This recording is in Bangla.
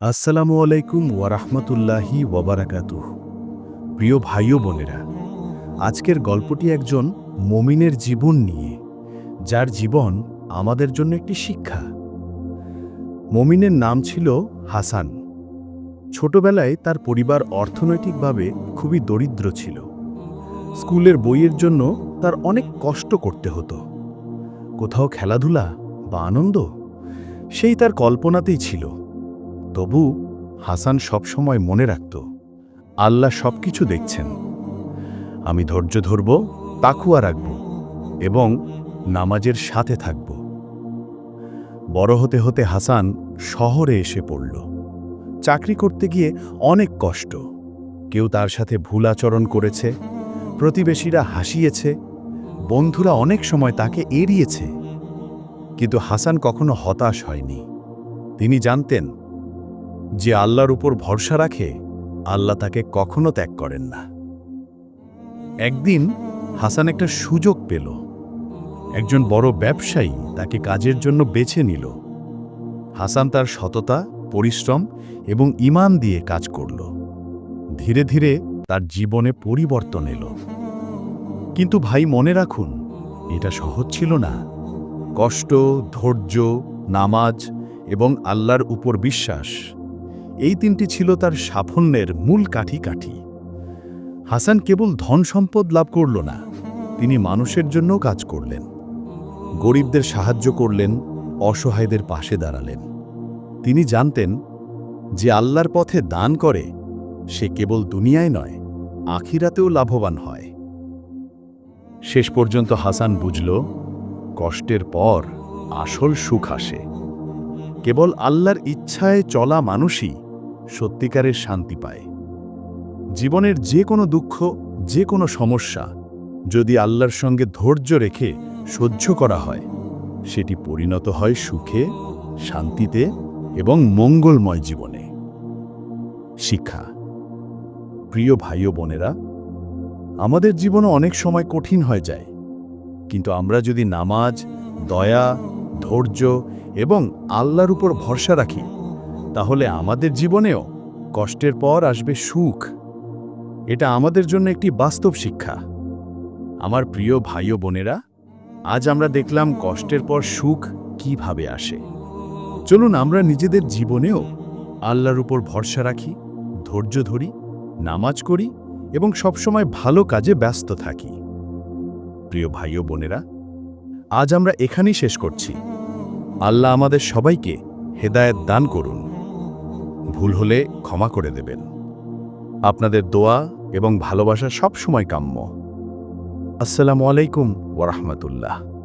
আসসালামু আলাইকুম ওয়ারাহমাতুল্লাহি ওয়াবারাকাতুহ প্রিয় ভাই ও বোনেরা, আজকের গল্পটি একজন মমিনের জীবন নিয়ে, যার জীবন আমাদের জন্য একটি শিক্ষা। মমিনের নাম ছিল হাসান। ছোটবেলায় তার পরিবার অর্থনৈতিকভাবে খুবই দরিদ্র ছিল। স্কুলের বইয়ের জন্য তার অনেক কষ্ট করতে হতো। কোথাও খেলাধুলা বা আনন্দ, সেই তার কল্পনাতেই ছিল। তবু হাসান সবসময় মনে রাখত, আল্লাহ সব কিছু দেখছেন। আমি ধৈর্য ধরব, তাকুয়া রাখব এবং নামাজের সাথে থাকব। বড় হতে হতে হাসান শহরে এসে পড়ল। চাকরি করতে গিয়ে অনেক কষ্ট। কেউ তার সাথে ভুল আচরণ করেছে, প্রতিবেশীরা হাসিয়েছে, বন্ধুরা অনেক সময় তাকে এড়িয়েছে। কিন্তু হাসান কখনো হতাশ হয়নি। তিনি জানতেন যে আল্লাহর উপর ভরসা রাখে, আল্লাহ তাকে কখনো ত্যাগ করেন না। একদিন হাসান একটা সুযোগ পেল। একজন বড় ব্যবসায়ী তাকে কাজের জন্য বেছে নিল। হাসান তার সততা, পরিশ্রম এবং ইমান দিয়ে কাজ করল। ধীরে ধীরে তার জীবনে পরিবর্তন এলো। কিন্তু ভাই, মনে রাখুন, এটা সহজ ছিল না। কষ্ট, ধৈর্য, নামাজ এবং আল্লাহর উপর বিশ্বাস এই তিনটি ছিল তার সাফল্যের মূল কাঠি কাঠি হাসান কেবল ধন সম্পদ লাভ করল না, তিনি মানুষের জন্য কাজ করলেন। গরিবদের সাহায্য করলেন, অসহায়দের পাশে দাঁড়ালেন। তিনি জানতেন, যে আল্লাহর পথে দান করে, সে কেবল দুনিয়ায় নয়, আখিরাতেও লাভবান হয়। শেষ পর্যন্ত হাসান বুঝল, কষ্টের পর আসল সুখ আসে। কেবল আল্লাহর ইচ্ছায় চলা মানুষই সত্যিকারের শান্তি পায়। জীবনের যে কোনো দুঃখ, যে কোনো সমস্যা যদি আল্লাহর সঙ্গে ধৈর্য রেখে সহ্য করা হয়, সেটি পরিণত হয় সুখে, শান্তিতে এবং মঙ্গলময় জীবনে। শিক্ষা। প্রিয় ভাই ও বোনেরা, আমাদের জীবনও অনেক সময় কঠিন হয়ে যায়, কিন্তু আমরা যদি নামাজ, দয়া, ধৈর্য এবং আল্লাহর উপর ভরসা রাখি তাহলে আমাদের জীবনেও কষ্টের পর আসবে সুখ। এটা আমাদের জন্য একটি বাস্তব শিক্ষা। আমার প্রিয় ভাই ও বোনেরা, আজ আমরা দেখলাম কষ্টের পর সুখ কীভাবে আসে। চলুন আমরা নিজেদের জীবনেও আল্লাহর উপর ভরসা রাখি, ধৈর্য ধরি, নামাজ করি এবং সবসময় ভালো কাজে ব্যস্ত থাকি। প্রিয় ভাই ও বোনেরা, আজ আমরা এখানেই শেষ করছি। আল্লাহ আমাদের সবাইকে হেদায়েত দান করুন। ভুল হলে ক্ষমা করে দেবেন। আপনাদের দোয়া এবং ভালোবাসা সবসময় কাম্য। আসসালামু আলাইকুম ওরহমতুল্লাহ